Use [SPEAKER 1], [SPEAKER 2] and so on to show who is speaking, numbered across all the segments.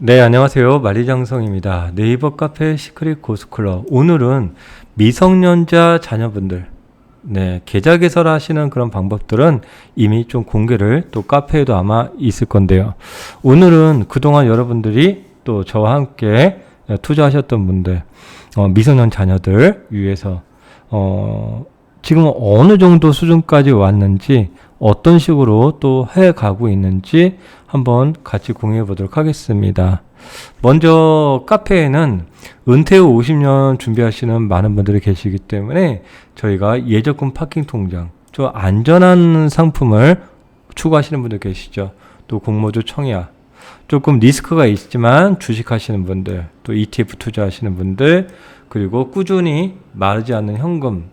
[SPEAKER 1] 네, 안녕하세요. 만리장성입니다. 네이버 카페 시크릿 고스클럽. 오늘은 미성년자 자녀분들, 네, 계좌 개설하시는 그런 방법들은 이미 좀 공개를 또 카페에도 아마 있을 건데요. 오늘은 그동안 여러분들이 또 저와 함께 투자하셨던 분들, 어, 미성년 자녀들 위해서, 어, 지금 어느 정도 수준까지 왔는지, 어떤 식으로 또 해 가고 있는지 한번 같이 공유해 보도록 하겠습니다. 먼저 카페에는 은퇴 후 50년 준비하시는 많은 분들이 계시기 때문에 저희가 예적금 파킹 통장, 좀 안전한 상품을 추구하시는 분들 계시죠. 또 공모주 청약, 조금 리스크가 있지만 주식하시는 분들, 또 ETF 투자하시는 분들, 그리고 꾸준히 마르지 않는 현금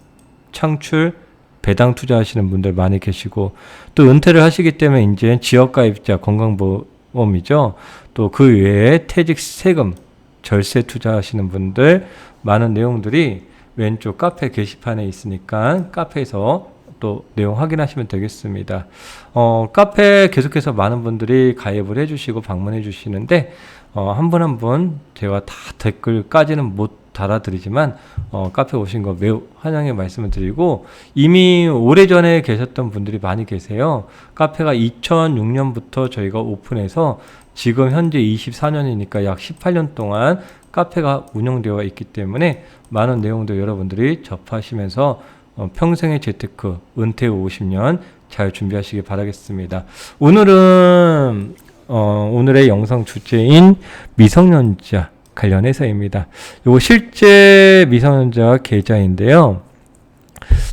[SPEAKER 1] 창출 배당 투자하시는 분들 많이 계시고 또 은퇴를 하시기 때문에 이제 지역가입자 건강보험이죠. 또 그 외에 퇴직 세금 절세 투자하시는 분들 많은 내용들이 왼쪽 카페 게시판에 있으니까 카페에서 또 내용 확인하시면 되겠습니다. 어, 카페 계속해서 많은 분들이 가입을 해주시고 방문해 주시는데 어, 한 분 한 분 제가 다 댓글까지는 못 달아드리지만 어, 카페 오신 거 매우 환영의 말씀을 드리고 이미 오래전에 계셨던 분들이 많이 계세요. 카페가 2006년부터 저희가 오픈해서 지금 현재 24년이니까 약 18년 동안 카페가 운영되어 있기 때문에 많은 내용도 여러분들이 접하시면서 어, 평생의 재테크 은퇴 후 50년 잘 준비하시기 바라겠습니다. 오늘은 어, 오늘의 영상 주제인 미성년자 관련해서입니다. 요거 실제 미성년자 계좌인데요.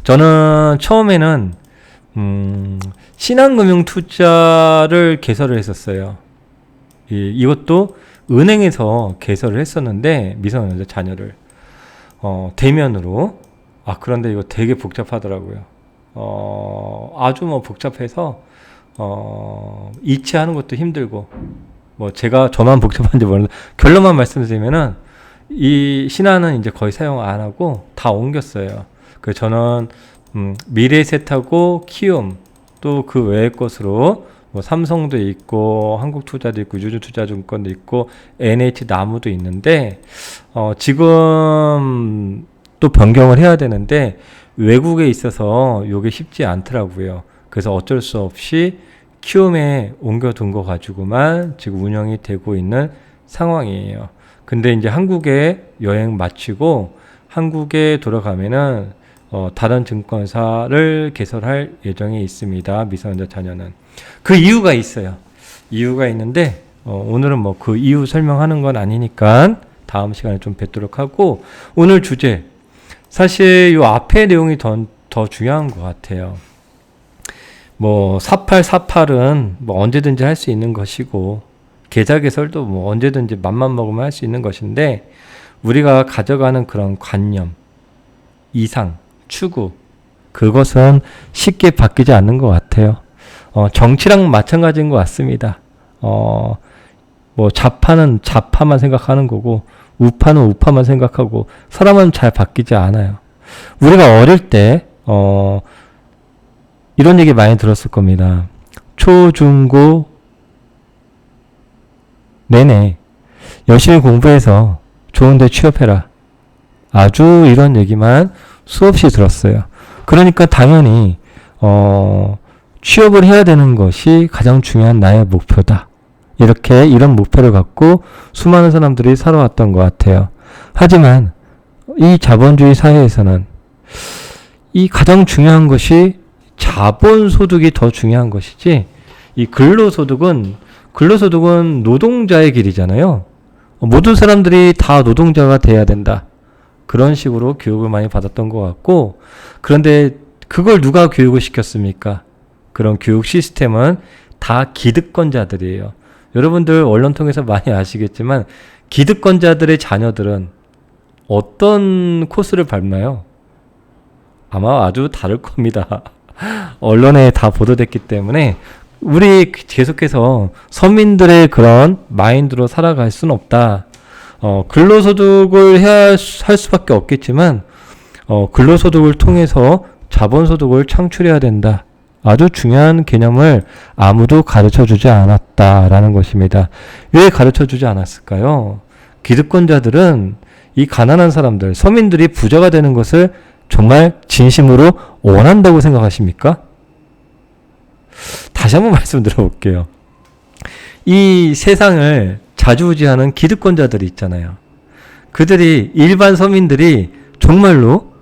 [SPEAKER 1] 저는 처음에는 음, 신한금융 투자를 개설을 했었어요. 이, 이것도 은행에서 개설을 했었는데 미성년자 자녀를 어, 대면으로 아 그런데 이거 되게 복잡하더라고요. 어, 아주 뭐 복잡해서 어, 이체하는 것도 힘들고 뭐 제가 저만 복잡한지 모르는데 결론만 말씀드리면은 이 신화는 이제 거의 사용 안 하고 다 옮겼어요. 그 저는 음, 미래세타고 키움 또 그 외의 것으로 뭐 삼성도 있고 한국투자도 있고 유주투자증권도 있고 NH 나무도 있는데 어, 지금 또 변경을 해야 되는데 외국에 있어서 요게 쉽지 않더라고요. 그래서 어쩔 수 없이 키움에 옮겨둔 거 가지고만 지금 운영이 되고 있는 상황이에요. 근데 이제 한국에 여행 마치고 한국에 돌아가면은 어, 다른 증권사를 개설할 예정이 있습니다. 미성년자 자녀는. 그 이유가 있어요. 이유가 있는데, 어, 오늘은 뭐 그 이유 설명하는 건 아니니까 다음 시간에 좀 뵙도록 하고, 오늘 주제. 사실 요 앞에 내용이 더, 더 중요한 것 같아요. 뭐, 4848은 뭐 언제든지 할 수 있는 것이고, 계좌 개설도 뭐 언제든지 맘만 먹으면 할 수 있는 것인데, 우리가 가져가는 그런 관념, 이상, 추구 그것은 쉽게 바뀌지 않는 것 같아요. 어, 정치랑 마찬가지인 것 같습니다. 어, 뭐 좌파는 좌파만 생각하는 거고 우파는 우파만 생각하고 사람은 잘 바뀌지 않아요. 우리가 어릴 때 어, 이런 얘기 많이 들었을 겁니다. 초, 중, 고 내내 열심히 공부해서 좋은데 취업해라. 아주 이런 얘기만 수없이 들었어요. 그러니까 당연히 어, 취업을 해야 되는 것이 가장 중요한 나의 목표다. 이렇게 이런 목표를 갖고 수많은 사람들이 살아왔던 것 같아요. 하지만 이 자본주의 사회에서는 이 가장 중요한 것이 자본 소득이 더 중요한 것이지 이 근로 소득은 근로 소득은 노동자의 길이잖아요. 모든 사람들이 다 노동자가 돼야 된다. 그런 식으로 교육을 많이 받았던 것 같고 그런데 그걸 누가 교육을 시켰습니까? 그런 교육 시스템은 다 기득권자들이에요. 여러분들 언론 통해서 많이 아시겠지만 기득권자들의 자녀들은 어떤 코스를 밟나요? 아마 아주 다를 겁니다. 언론에 다 보도됐기 때문에 우리 계속해서 서민들의 그런 마인드로 살아갈 수는 없다. 어, 근로소득을 해야 할 수밖에 없겠지만, 어, 근로소득을 통해서 자본소득을 창출해야 된다. 아주 중요한 개념을 아무도 가르쳐 주지 않았다라는 것입니다. 왜 가르쳐 주지 않았을까요? 기득권자들은 이 가난한 사람들, 서민들이 부자가 되는 것을 정말 진심으로 원한다고 생각하십니까? 다시 한번 말씀드려 볼게요. 이 세상을 자주우지하는 기득권자들이 있잖아요. 그들이 일반 서민들이 정말로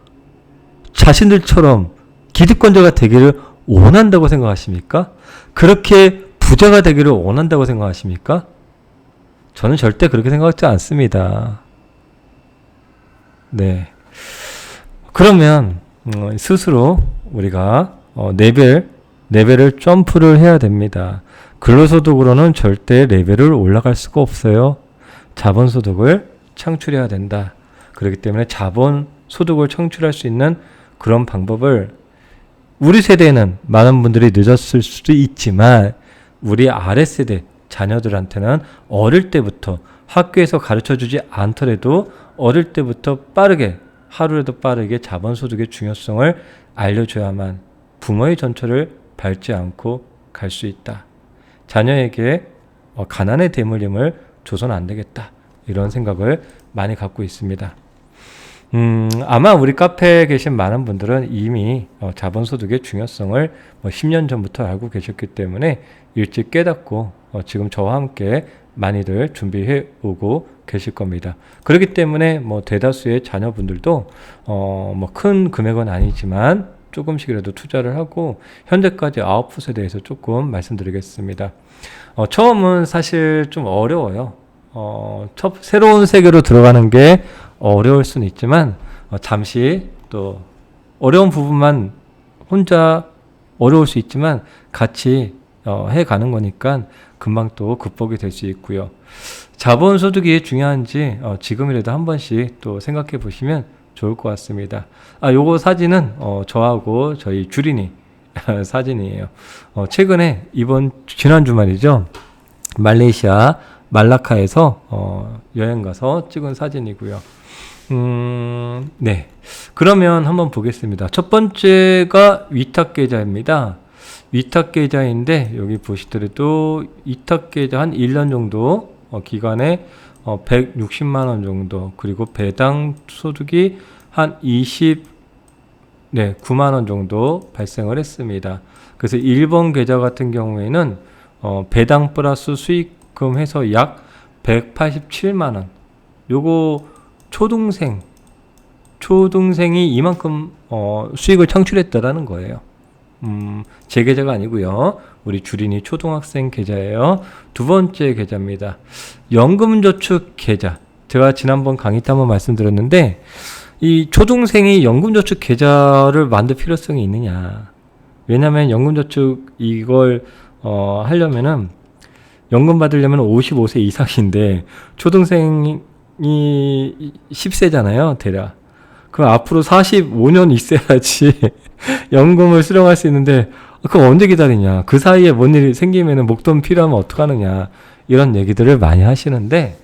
[SPEAKER 1] 자신들처럼 기득권자가 되기를 원한다고 생각하십니까? 그렇게 부자가 되기를 원한다고 생각하십니까? 저는 절대 그렇게 생각하지 않습니다. 네. 그러면 음, 스스로 우리가 어, 레벨 레벨을 점프를 해야 됩니다. 근로소득으로는 절대 레벨을 올라갈 수가 없어요. 자본소득을 창출해야 된다. 그렇기 때문에 자본소득을 창출할 수 있는 그런 방법을 우리 세대에는 많은 분들이 늦었을 수도 있지만 우리 아랫세대 자녀들한테는 어릴 때부터 학교에서 가르쳐 주지 않더라도 어릴 때부터 빠르게 하루라도 빠르게 자본 소득의 중요성을 알려줘야만 부모의 전철을 밟지 않고 갈 수 있다. 자녀에게 어, 가난의 대물림을 줘서는 안 되겠다. 이런 생각을 많이 갖고 있습니다. 음, 아마 우리 카페에 계신 많은 분들은 이미 어, 자본소득의 중요성을 뭐 10년 전부터 알고 계셨기 때문에 일찍 깨닫고 어, 지금 저와 함께 많이들 준비해 오고 계실 겁니다. 그렇기 때문에 뭐 대다수의 자녀분들도 어, 뭐 큰 금액은 아니지만 조금씩이라도 투자를 하고 현재까지 아웃풋에 대해서 조금 말씀드리겠습니다. 어, 처음은 사실 좀 어려워요. 어, 첫, 새로운 세계로 들어가는 게 어려울 수는 있지만 어, 잠시 또 어려운 부분만 혼자 어려울 수 있지만 같이 어, 해 가는 거니까 금방 또 극복이 될 수 있고요. 자본 소득이 중요한지 어, 지금이라도 한 번씩 또 생각해 보시면 좋을 것 같습니다. 아, 요거 사진은 어, 저하고 저희 주린이 사진이에요. 어, 최근에 이번 지난 주말이죠. 말레이시아 말라카에서 어, 여행 가서 찍은 사진이고요. 음, 네. 그러면 한번 보겠습니다. 첫 번째가 위탁 계좌입니다. 위탁 계좌인데 여기 보시더라도 위탁 계좌 한 1년 정도 어, 기간에 어, 160만 원 정도 그리고 배당 소득이 한 20, 네, 9만 원 정도 발생을 했습니다. 그래서 1번 계좌 같은 경우에는 어, 배당 플러스 수익금 해서 약 187만 원. 요거 초등생 초등생이 이만큼 어, 수익을 창출했다라는 거예요. 음, 제 계좌가 아니고요. 우리 주린이 초등학생 계좌예요. 두 번째 계좌입니다. 연금저축 계좌. 제가 지난번 강의 때 한번 말씀드렸는데 이 초등생이 연금저축 계좌를 만들 필요성이 있느냐? 왜냐하면 연금저축 이걸 어, 하려면은 연금 받으려면 55세 이상인데 초등생이 10세잖아요, 대략. 그럼 앞으로 45년 있어야지 연금을 수령할 수 있는데 그럼 언제 기다리냐? 그 사이에 뭔 일이 생기면은 목돈 필요하면 어떡하느냐? 이런 얘기들을 많이 하시는데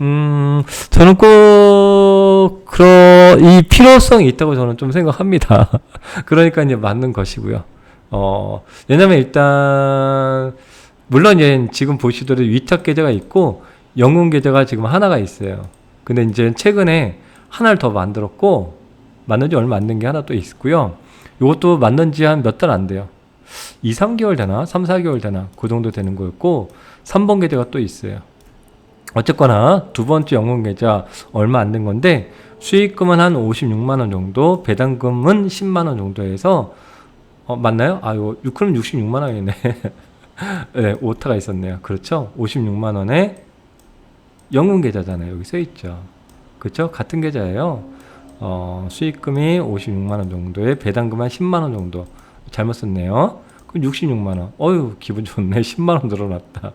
[SPEAKER 1] 음, 저는 꼭, 그런, 이 필요성이 있다고 저는 좀 생각합니다. 그러니까 이제 맞는 것이고요. 어, 왜냐면 일단, 물론 이제 지금 보시더라도 위탁 계좌가 있고, 연금 계좌가 지금 하나가 있어요. 근데 이제 최근에 하나를 더 만들었고, 만든 지 얼마 안 된 게 하나 또 있고요. 이것도 만든 지 한 몇 달 안 돼요. 2, 3개월 되나? 3, 4개월 되나? 그 정도 되는 거였고, 3번 계좌가 또 있어요. 어쨌거나 두 번째 연금 계좌 얼마 안 된 건데 수익금은 한 56만 원 정도, 배당금은 10만 원 정도 해서 어, 맞나요? 아, 이거 그럼 66만 원이네. 네, 오타가 있었네요. 그렇죠? 56만 원에 연금 계좌잖아요. 여기 써 있죠. 그렇죠? 같은 계좌예요. 어, 수익금이 56만 원 정도에 배당금 한 10만 원 정도. 잘못 썼네요. 그럼 66만 원. 어유, 기분 좋네. 10만 원 늘어났다.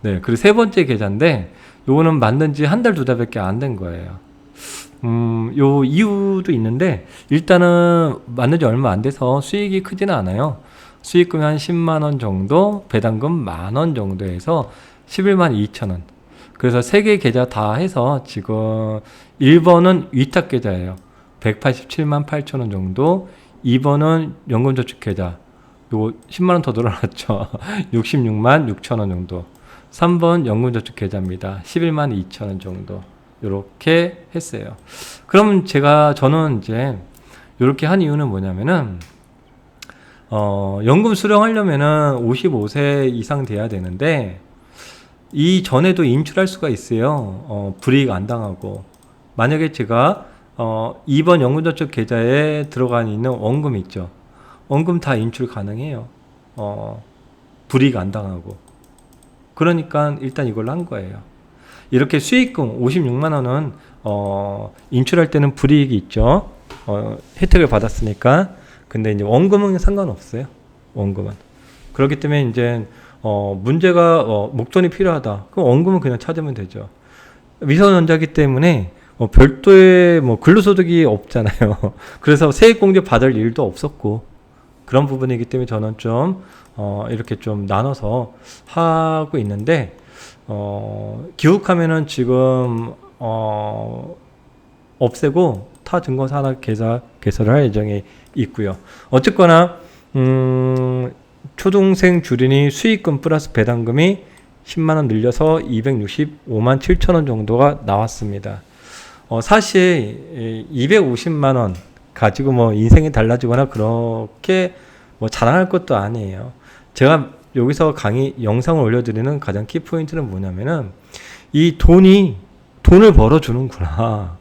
[SPEAKER 1] 네, 그리고 세 번째 계좌인데 요거는 만든 지 한 달 두 달밖에 안 된 거예요. 음, 요 이유도 있는데 일단은 만든 지 얼마 안 돼서 수익이 크지는 않아요. 수익금이 한 10만 원 정도, 배당금 만 원 정도 해서 11만 2천 원. 그래서 세 개 계좌 다 해서 지금 1번은 위탁 계좌예요. 187만 8천 원 정도. 2번은 연금저축 계좌. 요거 10만 원 더 늘어났죠. 66만 6천 원 정도. 3번 연금저축 계좌입니다. 11만 2천 원 정도. 요렇게 했어요. 그럼 제가 저는 이제 요렇게 한 이유는 뭐냐면은 어, 연금 수령하려면은 55세 이상 돼야 되는데 이 전에도 인출할 수가 있어요. 어, 불이익 안 당하고 만약에 제가 어, 2번 연금저축 계좌에 들어가 있는 원금 있죠. 원금 다 인출 가능해요. 어, 불이익 안 당하고. 그러니까 일단 이걸로 한 거예요. 이렇게 수익금 56만 원은 어, 인출할 때는 불이익이 있죠. 어, 혜택을 받았으니까. 근데 이제 원금은 상관없어요. 원금은. 그렇기 때문에 이제 어, 문제가 어, 목돈이 필요하다. 그럼 원금은 그냥 찾으면 되죠. 미성년자기 때문에 어, 별도의 뭐 근로소득이 없잖아요. 그래서 세액공제 받을 일도 없었고 그런 부분이기 때문에 저는 좀 어, 이렇게 좀 나눠서 하고 있는데 어, 기욱하면은 지금 어, 없애고 타 증거사 하나 개설 개설을 할 예정이 있고요. 어쨌거나 음, 초등생 줄이니 수익금 플러스 배당금이 10만 원 늘려서 265만 7천 원 정도가 나왔습니다. 어, 사실 250만 원 가지고 뭐 인생이 달라지거나 그렇게 뭐 자랑할 것도 아니에요. 제가 여기서 강의 영상을 올려드리는 가장 키 포인트는 뭐냐면은 이 돈이 돈을 벌어주는구나.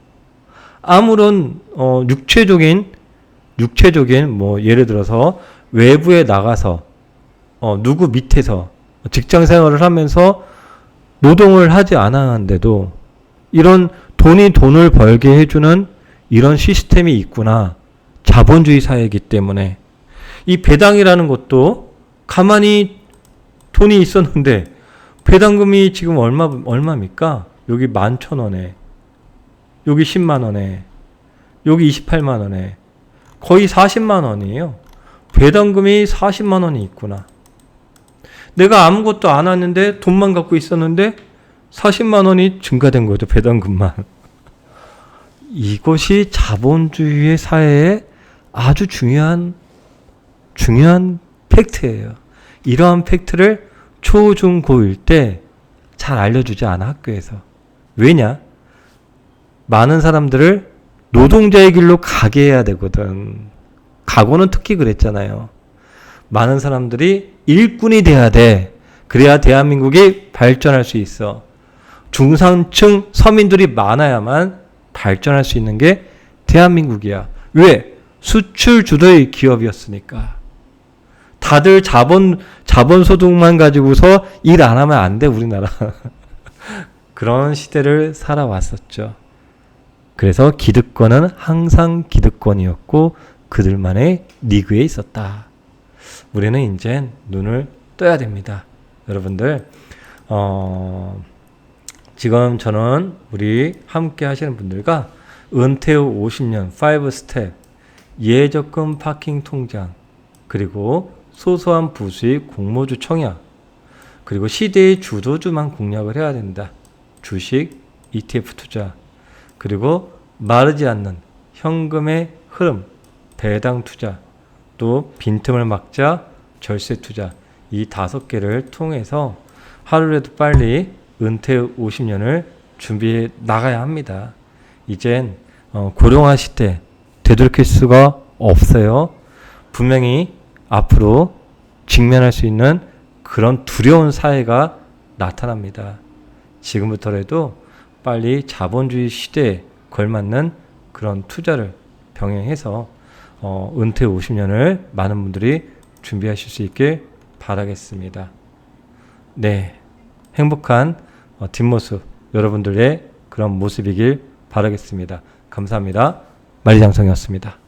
[SPEAKER 1] 아무런 어, 육체적인 육체적인 뭐 예를 들어서 외부에 나가서 어, 누구 밑에서 직장 생활을 하면서 노동을 하지 않았는데도 이런 돈이 돈을 벌게 해주는 이런 시스템이 있구나. 자본주의 사회이기 때문에 이 배당이라는 것도 가만히 돈이 있었는데 배당금이 지금 얼마 얼마입니까? 여기 만 천 원에 여기 10만 원에 여기 28만 원에 거의 40만 원이에요. 배당금이 40만 원이 있구나. 내가 아무것도 안 했는데 돈만 갖고 있었는데 40만 원이 증가된 거죠. 배당금만. 이것이 자본주의의 사회에 아주 중요한 중요한 팩트예요. 이러한 팩트를 초, 중, 고일 때 잘 알려주지 않아 학교에서. 왜냐? 많은 사람들을 노동자의 길로 가게 해야 되거든. 과거는 특히 그랬잖아요. 많은 사람들이 일꾼이 돼야 돼. 그래야 대한민국이 발전할 수 있어. 중산층 서민들이 많아야만 발전할 수 있는 게 대한민국이야. 왜? 수출 주도의 기업이었으니까. 다들 자본 자본 소득만 가지고서 일 안 하면 안 돼 우리나라. 그런 시대를 살아왔었죠. 그래서 기득권은 항상 기득권이었고 그들만의 리그에 있었다. 우리는 이제 눈을 떠야 됩니다. 여러분들, 어, 지금 저는 우리 함께 하시는 분들과 은퇴 후 50년 5 스텝 예적금 파킹 통장 그리고 소소한 부수익 공모주 청약 그리고 시대의 주도주만 공략을 해야 된다. 주식, ETF 투자 그리고 마르지 않는 현금의 흐름, 배당 투자 또 빈틈을 막자 절세 투자 이 다섯 개를 통해서 하루라도 빨리 은퇴 50년을 준비해 나가야 합니다. 이젠 어, 고령화 시대 되돌릴 수가 없어요. 분명히 앞으로 직면할 수 있는 그런 두려운 사회가 나타납니다. 지금부터라도 빨리 자본주의 시대에 걸맞는 그런 투자를 병행해서 어, 은퇴 50년을 많은 분들이 준비하실 수 있게 바라겠습니다. 네. 행복한 어, 뒷모습, 여러분들의 그런 모습이길 바라겠습니다. 감사합니다. 만리장성이었습니다.